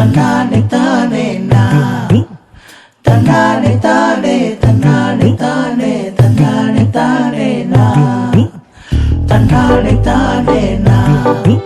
தன்னானே தானே நான். தன்னானே தானே தன்னானே தானே தன்னானே தானே நான். தன்னானே தானே நான்.